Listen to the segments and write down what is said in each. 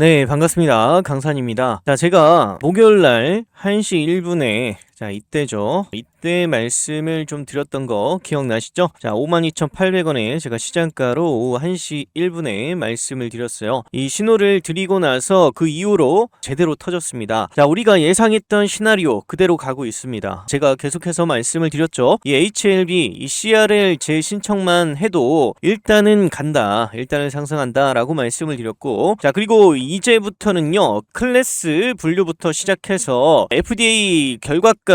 네, 반갑습니다. 강산입니다. 자, 제가 목요일 날 1시 1분에 자, 이때죠. 이때 말씀을 좀 드렸던 거 기억나시죠? 자, 52,800원에 제가 시장가로 오후 1시 1분에 말씀을 드렸어요. 이 신호를 드리고 나서 그 이후로 제대로 터졌습니다. 자, 우리가 예상했던 시나리오 그대로 가고 있습니다. 제가 계속해서 말씀을 드렸죠. 이 HLB, 이 CRL 재신청만 해도 일단은 간다. 일단은 상승한다. 라고 말씀을 드렸고. 자, 그리고 이제부터는요. 클래스 분류부터 시작해서 FDA 결과까지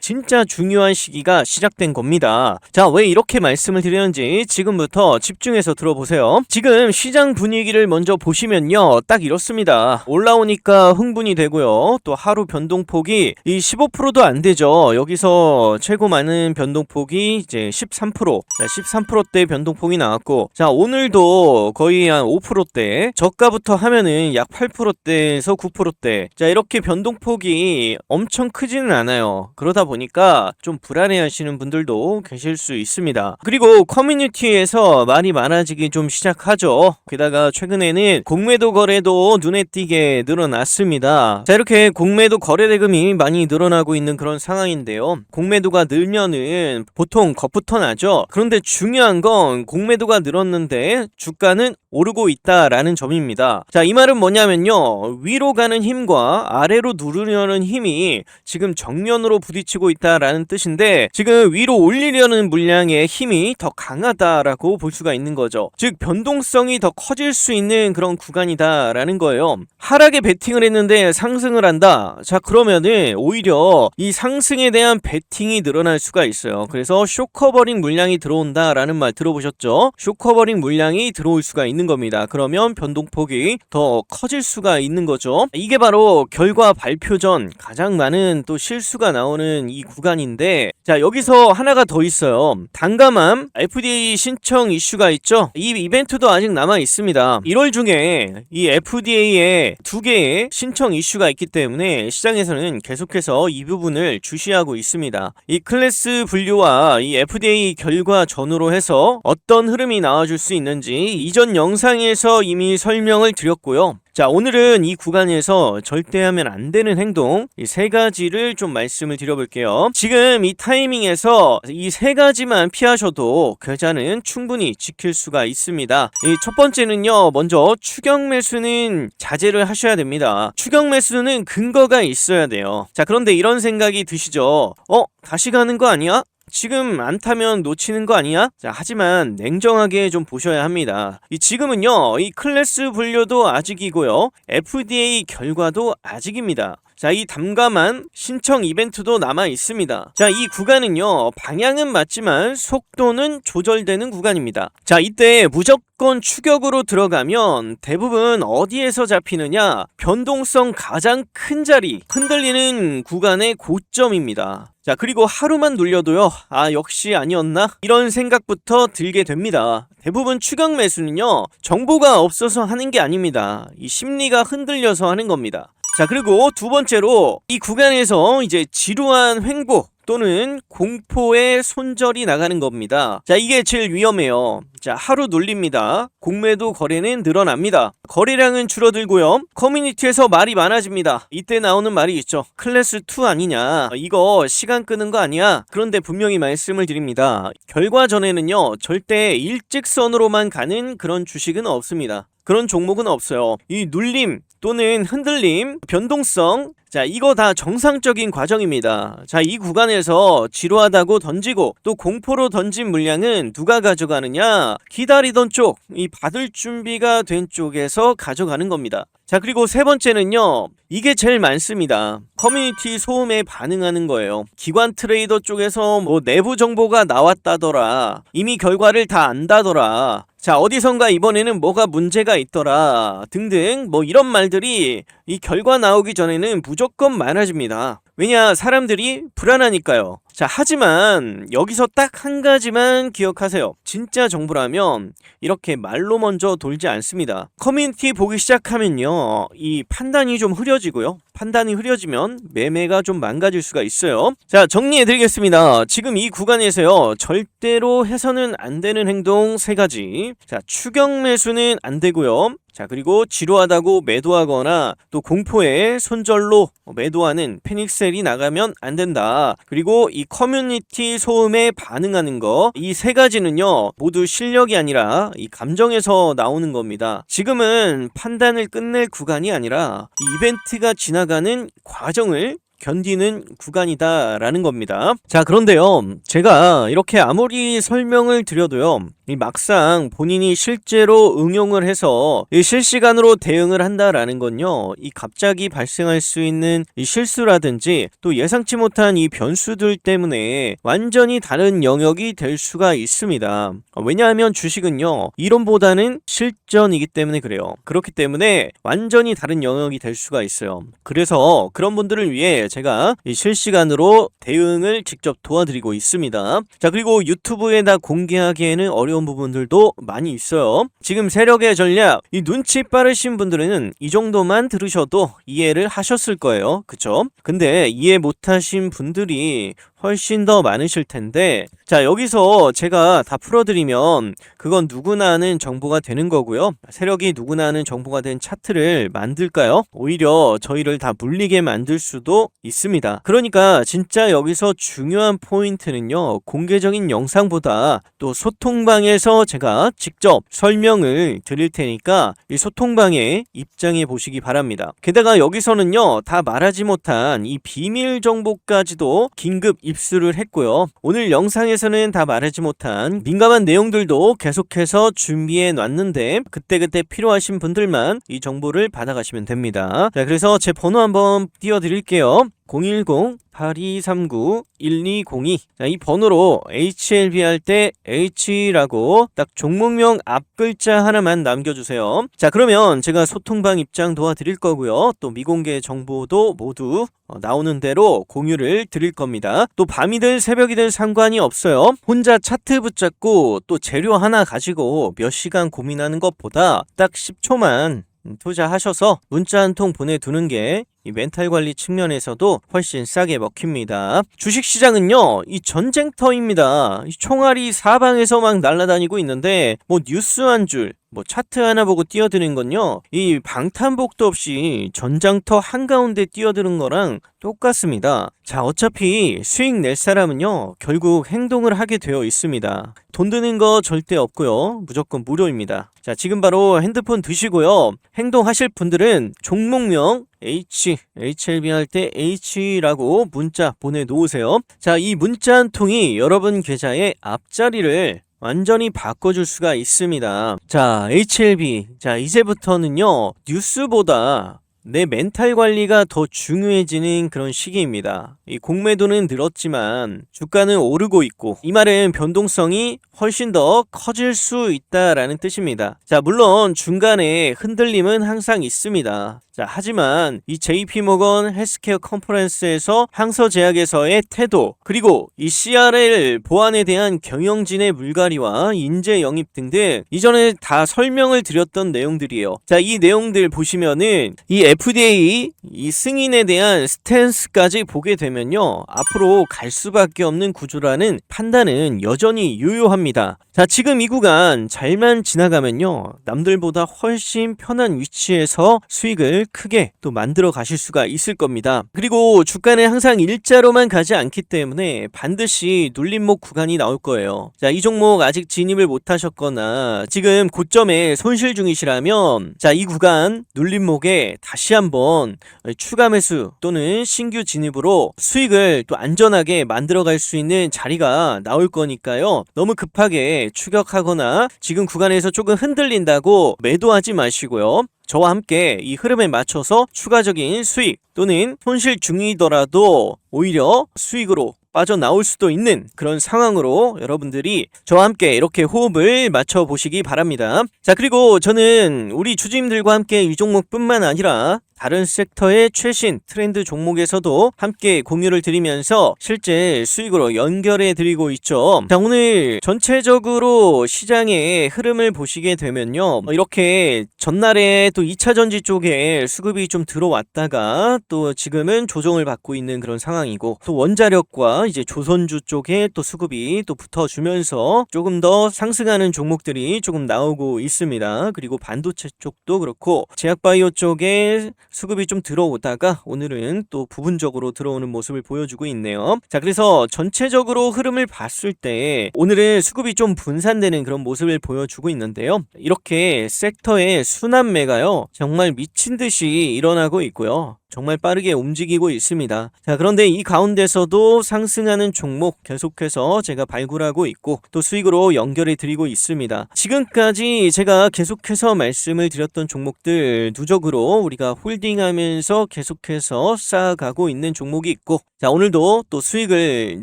진짜 중요한 시기가 시작된 겁니다. 자, 왜 이렇게 말씀을 드리는지 지금부터 집중해서 들어보세요. 지금 시장 분위기를 먼저 보시면요. 딱 이렇습니다. 올라오니까 흥분이 되고요. 또 하루 변동폭이 이 15%도 안 되죠. 여기서 최고 많은 변동폭이 이제 13%, 자, 13%대 변동폭이 나왔고, 자, 오늘도 거의 한 5%대, 저가부터 하면은 약 8%대에서 9%대, 자, 이렇게 변동폭이 엄청 크지는 않아 요. 그러다 보니까 좀 불안해 하시는 분들도 계실 수 있습니다. 그리고 커뮤니티에서 말이 많아지기 좀 시작하죠. 게다가 최근에는 공매도 거래도 눈에 띄게 늘어났습니다. 자, 이렇게 공매도 거래 대금이 많이 늘어나고 있는 그런 상황인데요. 공매도가 늘면은 보통 겁부터 나죠. 그런데 중요한 건 공매도가 늘었는데 주가는 오르고 있다라는 점입니다. 자, 이 말은 뭐냐면요. 위로 가는 힘과 아래로 누르려는 힘이 지금 정면으로 부딪히고 있다라는 뜻인데 지금 위로 올리려는 물량의 힘이 더 강하다라고 볼 수가 있는 거죠. 즉 변동성이 더 커질 수 있는 그런 구간이다라는 거예요. 하락에 베팅을 했는데 상승을 한다. 자, 그러면은 오히려 이 상승에 대한 베팅이 늘어날 수가 있어요. 그래서 쇼커버링 물량이 들어온다라는 말 들어보셨죠? 쇼커버링 물량이 들어올 수가 있는 겁니다. 그러면 변동폭이 더 커질 수가 있는 거죠. 이게 바로 결과 발표 전 가장 많은 또 실수가 나오는 이 구간인데 자 여기서 하나가 더 있어요. 단감함 FDA 신청 이슈가 있죠. 이 이벤트도 아직 남아 있습니다. 1월 중에 이 FDA에 두 개의 신청 이슈가 있기 때문에 시장에서는 계속해서 이 부분을 주시하고 있습니다. 이 클래스 분류와 이 FDA 결과 전후로 해서 어떤 흐름이 나와줄 수 있는지 이전 영 상에서 이미 설명을 드렸고요. 자, 오늘은 이 구간에서 절대 하면 안 되는 행동, 이 세 가지를 좀 말씀을 드려볼게요. 지금 이 타이밍에서 이 세 가지만 피하셔도 계좌는 충분히 지킬 수가 있습니다. 이 첫 번째는요, 먼저 추격 매수는 자제를 하셔야 됩니다. 추격 매수는 근거가 있어야 돼요. 자, 그런데 이런 생각이 드시죠? 어? 다시 가는 거 아니야? 지금 안 타면 놓치는 거 아니야? 자, 하지만 냉정하게 좀 보셔야 합니다. 이 지금은요, 이 클래스 분류도 아직이고요, FDA 결과도 아직입니다. 자, 이 담감한 신청 이벤트도 남아 있습니다. 자, 이 구간은요, 방향은 맞지만 속도는 조절되는 구간입니다. 자, 이때 무조건 추격으로 들어가면 대부분 어디에서 잡히느냐? 변동성 가장 큰 자리, 흔들리는 구간의 고점입니다. 자, 그리고 하루만 눌려도요, 아, 역시 아니었나? 이런 생각부터 들게 됩니다. 대부분 추격 매수는요, 정보가 없어서 하는 게 아닙니다. 이 심리가 흔들려서 하는 겁니다. 자, 그리고 두 번째로 이 구간에서 이제 지루한 횡보 또는 공포의 손절이 나가는 겁니다. 자, 이게 제일 위험해요. 자, 하루 눌립니다. 공매도 거래는 늘어납니다. 거래량은 줄어들고요. 커뮤니티에서 말이 많아집니다. 이때 나오는 말이 있죠. 클래스 2 아니냐. 이거 시간 끄는 거 아니야. 그런데 분명히 말씀을 드립니다. 결과 전에는요. 절대 일직선으로만 가는 그런 주식은 없습니다. 그런 종목은 없어요. 이 눌림 또는 흔들림, 변동성, 자, 이거 다 정상적인 과정입니다. 자, 이 구간에서 지루하다고 던지고 또 공포로 던진 물량은 누가 가져가느냐? 기다리던 쪽, 이 받을 준비가 된 쪽에서 가져가는 겁니다. 자, 그리고 세 번째는요. 이게 제일 많습니다. 커뮤니티 소음에 반응하는 거예요. 기관 트레이더 쪽에서 뭐 내부 정보가 나왔다더라. 이미 결과를 다 안다더라. 자, 어디선가 이번에는 뭐가 문제가 있더라. 등등 뭐 이런 말들이 이 결과 나오기 전에는 무조건 많아집니다. 왜냐 사람들이 불안하니까요. 자, 하지만 여기서 딱 한 가지만 기억하세요. 진짜 정보라면 이렇게 말로 먼저 돌지 않습니다. 커뮤니티 보기 시작하면요. 이 판단이 좀 흐려지고요. 판단이 흐려지면 매매가 좀 망가질 수가 있어요. 자, 정리해 드리겠습니다. 지금 이 구간에서요. 절대로 해서는 안 되는 행동 세 가지. 자, 추경 매수는 안 되고요. 자, 그리고 지루하다고 매도하거나 또 공포에 손절로 매도하는 패닉셀이 나가면 안 된다. 그리고 이 커뮤니티 소음에 반응하는 거, 이 세 가지는요, 모두 실력이 아니라 이 감정에서 나오는 겁니다. 지금은 판단을 끝낼 구간이 아니라 이 이벤트가 지나가는 과정을 견디는 구간이다라는 겁니다. 자, 그런데요. 제가 이렇게 아무리 설명을 드려도요. 이 막상 본인이 실제로 응용을 해서 이 실시간으로 대응을 한다라는 건요. 이 갑자기 발생할 수 있는 이 실수라든지 또 예상치 못한 이 변수들 때문에 완전히 다른 영역이 될 수가 있습니다. 왜냐하면 주식은요. 이론보다는 실전이기 때문에 그래요. 그렇기 때문에 완전히 다른 영역이 될 수가 있어요. 그래서 그런 분들을 위해 제가 이 실시간으로 대응을 직접 도와드리고 있습니다. 자, 그리고 유튜브에다 공개하기에는 어려운 부분들도 많이 있어요. 지금 세력의 전략, 이 눈치 빠르신 분들은 이 정도만 들으셔도 이해를 하셨을 거예요. 그쵸? 근데 이해 못하신 분들이 훨씬 더 많으실 텐데 자 여기서 제가 다 풀어드리면 그건 누구나 아는 정보가 되는 거고요. 세력이 누구나 아는 정보가 된 차트를 만들까요? 오히려 저희를 다 물리게 만들 수도 있습니다. 그러니까 진짜 여기서 중요한 포인트는요 공개적인 영상보다 또 소통방에서 제가 직접 설명을 드릴 테니까 이 소통방에 입장해 보시기 바랍니다. 게다가 여기서는요 다 말하지 못한 이 비밀 정보까지도 긴급 입수를 했고요. 오늘 영상에서는 다 말하지 못한 민감한 내용들도 계속해서 준비해 놨는데 그때그때 필요하신 분들만 이 정보를 받아가시면 됩니다. 자, 그래서 제 번호 한번 띄워드릴게요. 010-8239-1202. 자, 이 번호로 HLB 할 때 H라고 딱 종목명 앞 글자 하나만 남겨주세요. 자, 그러면 제가 소통방 입장 도와드릴 거고요. 또 미공개 정보도 모두 어, 나오는 대로 공유를 드릴 겁니다. 또 밤이든 새벽이든 상관이 없어요. 혼자 차트 붙잡고 또 재료 하나 가지고 몇 시간 고민하는 것보다 딱 10초만 투자하셔서 문자 한 통 보내두는 게이 멘탈 관리 측면에서도 훨씬 싸게 먹힙니다. 주식 시장은요, 이 전쟁터입니다. 이 총알이 사방에서 막 날아다니고 있는데, 뭐 뉴스 한 줄, 뭐 차트 하나 보고 뛰어드는 건요, 이 방탄복도 없이 전장터 한가운데 뛰어드는 거랑 똑같습니다. 자, 어차피 수익 낼 사람은요, 결국 행동을 하게 되어 있습니다. 돈 드는 거 절대 없고요. 무조건 무료입니다. 자, 지금 바로 핸드폰 드시고요. 행동하실 분들은 종목명 H, HLB 할 때 H라고 문자 보내놓으세요. 자, 이 문자 한 통이 여러분 계좌의 앞자리를 완전히 바꿔줄 수가 있습니다. 자, HLB. 자, 이제부터는요, 뉴스보다 내 멘탈 관리가 더 중요해지는 그런 시기입니다. 이 공매도는 늘었지만 주가는 오르고 있고 이 말은 변동성이 훨씬 더 커질 수 있다라는 뜻입니다. 자, 물론 중간에 흔들림은 항상 있습니다. 자, 하지만 이 JP 모건 헬스케어 컨퍼런스에서 항서제약에서의 태도, 그리고 이 CRL 보안에 대한 경영진의 물갈이와 인재 영입 등등 이전에 다 설명을 드렸던 내용들이에요. 자, 이 내용들 보시면은 이 FDA 이 승인에 대한 스탠스까지 보게 되면요. 앞으로 갈 수밖에 없는 구조라는 판단은 여전히 유효합니다. 자, 지금 이 구간 잘만 지나가면요. 남들보다 훨씬 편한 위치에서 수익을 크게 또 만들어 가실 수가 있을 겁니다. 그리고 주가는 항상 일자로만 가지 않기 때문에 반드시 눌림목 구간이 나올 거예요. 자, 이 종목 아직 진입을 못 하셨거나 지금 고점에 손실 중이시라면 자, 이 구간 눌림목에 다시 한번 추가 매수 또는 신규 진입으로 수익을 또 안전하게 만들어 갈 수 있는 자리가 나올 거니까요. 너무 급하게 추격하거나 지금 구간에서 조금 흔들린다고 매도하지 마시고요. 저와 함께 이 흐름에 맞춰서 추가적인 수익 또는 손실 중이더라도 오히려 수익으로 빠져나올 수도 있는 그런 상황으로 여러분들이 저와 함께 이렇게 호흡을 맞춰 보시기 바랍니다. 자, 그리고 저는 우리 주주님들과 함께 이 종목뿐만 아니라 다른 섹터의 최신 트렌드 종목에서도 함께 공유를 드리면서 실제 수익으로 연결해 드리고 있죠. 자, 오늘 전체적으로 시장의 흐름을 보시게 되면요. 어, 이렇게 전날에 또 2차 전지 쪽에 수급이 좀 들어왔다가 또 지금은 조정을 받고 있는 그런 상황이고 또 원자력과 이제 조선주 쪽에 또 수급이 또 붙어주면서 조금 더 상승하는 종목들이 조금 나오고 있습니다. 그리고 반도체 쪽도 그렇고 제약바이오 쪽에 수급이 좀 들어오다가 오늘은 또 부분적으로 들어오는 모습을 보여주고 있네요. 자, 그래서 전체적으로 흐름을 봤을 때 오늘은 수급이 좀 분산되는 그런 모습을 보여주고 있는데요. 이렇게 섹터의 순환매가요. 정말 미친 듯이 일어나고 있고요. 정말 빠르게 움직이고 있습니다. 자, 그런데 이 가운데서도 상승하는 종목 계속해서 제가 발굴하고 있고 또 수익으로 연결해 드리고 있습니다. 지금까지 제가 계속해서 말씀을 드렸던 종목들 누적으로 우리가 홀딩하면서 계속해서 쌓아가고 있는 종목이 있고 자, 오늘도 또 수익을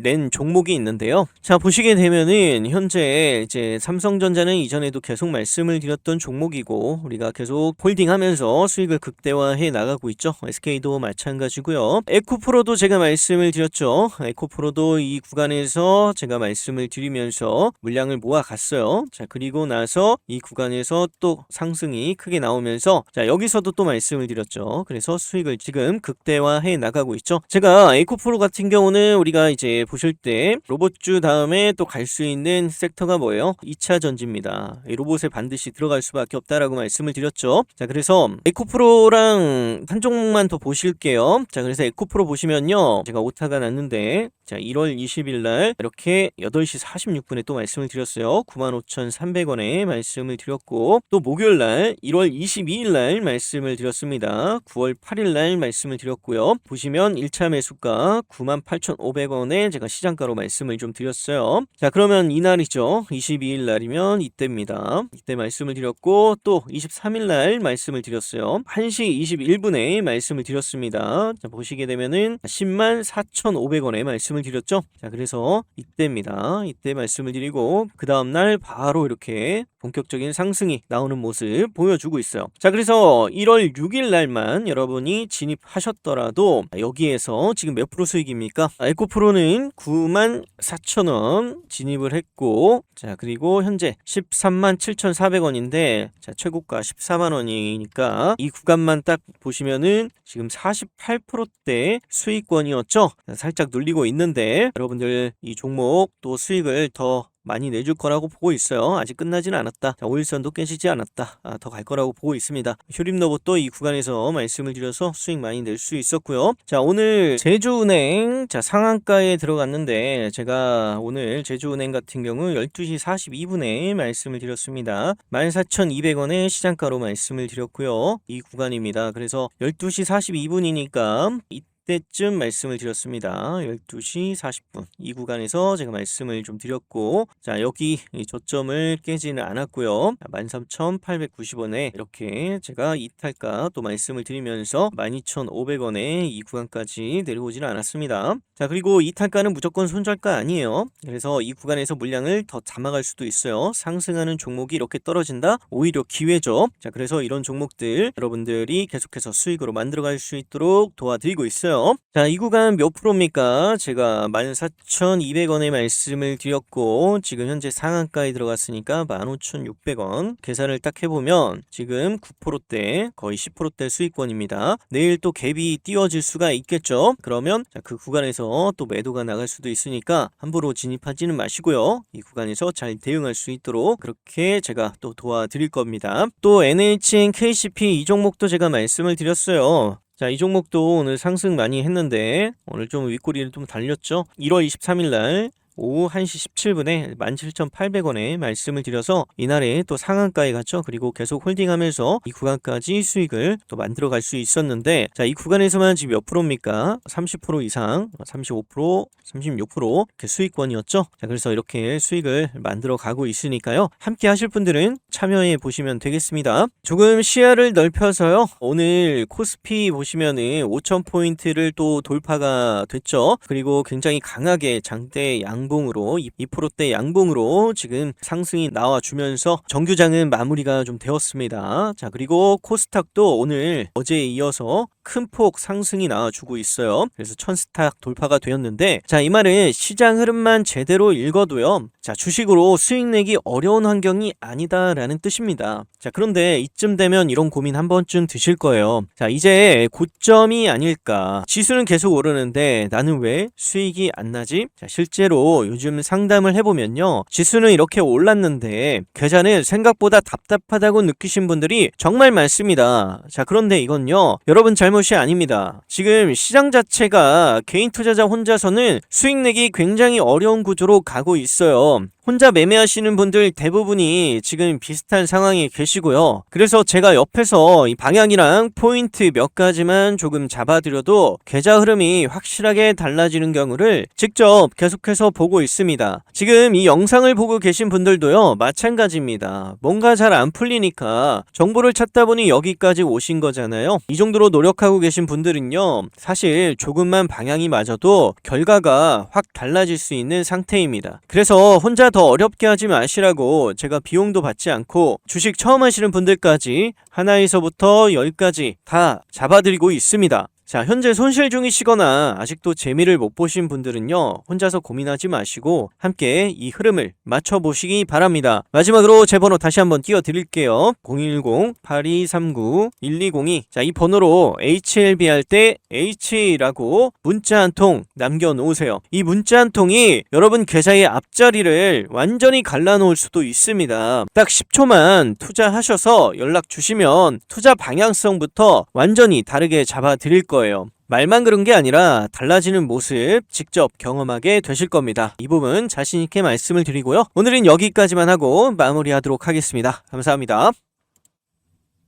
낸 종목이 있는데요. 자, 보시게 되면은 현재 이제 삼성전자는 이전에도 계속 말씀을 드렸던 종목이고 우리가 계속 홀딩하면서 수익을 극대화해 나가고 있죠. SK 도 마찬가지고요. 에코프로도 제가 말씀을 드렸죠. 에코프로도 이 구간에서 제가 말씀을 드리면서 물량을 모아 갔어요. 자, 그리고 나서 이 구간에서 또 상승이 크게 나오면서 자, 여기서도 또 말씀을 드렸죠. 그래서 수익을 지금 극대화해 나가고 있죠. 제가 에코프로 같은 경우는 우리가 이제 보실 때 로봇주 다음에 또 갈 수 있는 섹터가 뭐예요? 2차 전지입니다. 이 로봇에 반드시 들어갈 수밖에 없다라고 말씀을 드렸죠. 자, 그래서 에코프로랑 한 종목만 더 보실게요. 자, 그래서 에코프로 보시면요. 제가 오타가 났는데 자, 1월 20일 날 이렇게 8시 46분에 또 말씀을 드렸어요. 95,300원에 말씀을 드렸고 또 목요일 날 1월 22일 날 말씀을 드렸습니다. 9월 8일 날 말씀을 드렸고요. 보시면 1차 매수가 98,500원에 제가 시장가로 말씀을 좀 드렸어요. 자, 그러면 이날이죠. 22일 날이면 이때입니다. 이때 말씀을 드렸고 또 23일 날 말씀을 드렸어요. 1시 21분에 말씀을 드렸 습니다. 자, 보시게 되면은 10만 4,500원에 말씀을 드렸죠. 자, 그래서 이때입니다. 이때 말씀을 드리고 그 다음 날 바로 이렇게 본격적인 상승이 나오는 모습 보여주고 있어요. 자, 그래서 1월 6일 날만 여러분이 진입하셨더라도 여기에서 지금 몇 프로 수익입니까? 아, 에코프로는 9만 4천 원 진입을 했고 자, 그리고 현재 13만 7,400원인데 자, 최고가 14만 원이니까 이 구간만 딱 보시면은 지금 48%대 수익권이었죠. 자, 살짝 눌리고 있는데 여러분들 이 종목 또 수익을 더 많이 내줄 거라고 보고 있어요. 아직 끝나지는 않았다. 자, 5일선도 깨지지 않았다. 아, 더 갈 거라고 보고 있습니다. 휴림로봇도 이 구간에서 말씀을 드려서 수익 많이 낼 수 있었고요. 자, 오늘 제주은행 자 상한가에 들어갔는데 제가 오늘 제주은행 같은 경우 12시 42분에 말씀을 드렸습니다. 14,200원의 시장가로 말씀을 드렸고요. 이 구간입니다. 그래서 12시 42분이니까 때쯤 말씀을 드렸습니다. 12시 40분 이 구간에서 제가 말씀을 좀 드렸고 자 여기 이 저점을 깨지는 않았고요. 13,890원에 이렇게 제가 이탈가 또 말씀을 드리면서 12,500원에 이 구간까지 내려오지는 않았습니다. 자 그리고 이탈가는 무조건 손절가 아니에요. 그래서 이 구간에서 물량을 더 담아갈 수도 있어요. 상승하는 종목이 이렇게 떨어진다? 오히려 기회죠. 자 그래서 이런 종목들 여러분들이 계속해서 수익으로 만들어갈 수 있도록 도와드리고 있어요. 자, 이 구간 몇 프로입니까? 제가 14,200원에 말씀을 드렸고, 지금 현재 상한가에 들어갔으니까 15,600원. 계산을 딱 해보면, 지금 9%대, 거의 10%대 수익권입니다. 내일 또 갭이 띄워질 수가 있겠죠? 그러면, 자, 그 구간에서 또 매도가 나갈 수도 있으니까, 함부로 진입하지는 마시고요. 이 구간에서 잘 대응할 수 있도록, 그렇게 제가 또 도와드릴 겁니다. 또 NHN, KCP 이 종목도 제가 말씀을 드렸어요. 자, 이 종목도 오늘 상승 많이 했는데 오늘 좀 윗꼬리를 좀 달렸죠. 1월 23일 날 오후 1시 17분에 17,800원에 말씀을 드려서 이날에 또 상한가에 갔죠. 그리고 계속 홀딩하면서 이 구간까지 수익을 또 만들어 갈 수 있었는데 자, 이 구간에서만 지금 몇 프로입니까? 30% 이상, 35%, 36% 이렇게 수익권이었죠. 자, 그래서 이렇게 수익을 만들어 가고 있으니까요. 함께 하실 분들은 참여해 보시면 되겠습니다. 조금 시야를 넓혀서요. 오늘 코스피 보시면은 5,000포인트를 또 돌파가 됐죠. 그리고 굉장히 강하게 장대 양 양봉으로 2%대 양봉으로 지금 상승이 나와주면서 정규장은 마무리가 좀 되었습니다. 자 그리고 코스닥도 오늘 어제에 이어서 큰 폭 상승이 나와주고 있어요. 그래서 천스탁 돌파가 되었는데 자 이 말은 시장 흐름만 제대로 읽어도요. 자 주식으로 수익 내기 어려운 환경이 아니다라는 뜻입니다. 자 그런데 이쯤 되면 이런 고민 한 번쯤 드실 거예요. 자 이제 고점이 아닐까. 지수는 계속 오르는데 나는 왜 수익이 안 나지? 자 실제로 요즘 상담을 해보면요. 지수는 이렇게 올랐는데 계좌는 생각보다 답답하다고 느끼신 분들이 정말 많습니다. 자 그런데 이건요. 여러분 잘못이 아닙니다. 지금 시장 자체가 개인 투자자 혼자서는 수익 내기 굉장히 어려운 구조로 가고 있어요. 혼자 매매하시는 분들 대부분이 지금 비슷한 상황에 계시고요. 그래서 제가 옆에서 이 방향이랑 포인트 몇 가지만 조금 잡아드려도 계좌 흐름이 확실하게 달라지는 경우를 직접 계속해서 보고 있습니다. 지금 이 영상을 보고 계신 분들도요, 마찬가지입니다. 뭔가 잘 안 풀리니까 정보를 찾다 보니 여기까지 오신 거잖아요. 이 정도로 노력하고 계신 분들은요, 사실 조금만 방향이 맞아도 결과가 확 달라질 수 있는 상태입니다. 그래서 혼자 더 어렵게 하지 마시라고 제가 비용도 받지 않고 주식 처음 하시는 분들까지 하나에서부터 열까지 다 잡아드리고 있습니다. 자, 현재 손실 중이시거나 아직도 재미를 못 보신 분들은요, 혼자서 고민하지 마시고 함께 이 흐름을 맞춰보시기 바랍니다. 마지막으로 제 번호 다시 한번 띄워드릴게요. 010-8239-1202. 자, 이 번호로 HLB 할 때 H라고 문자 한 통 남겨놓으세요. 이 문자 한 통이 여러분 계좌의 앞자리를 완전히 갈라놓을 수도 있습니다. 딱 10초만 투자하셔서 연락 주시면 투자 방향성부터 완전히 다르게 잡아드릴 거예요. 말만 그런 게 아니라 달라지는 모습 직접 경험하게 되실 겁니다. 이 부분 자신있게 말씀을 드리고요. 오늘은 여기까지만 하고 마무리하도록 하겠습니다. 감사합니다.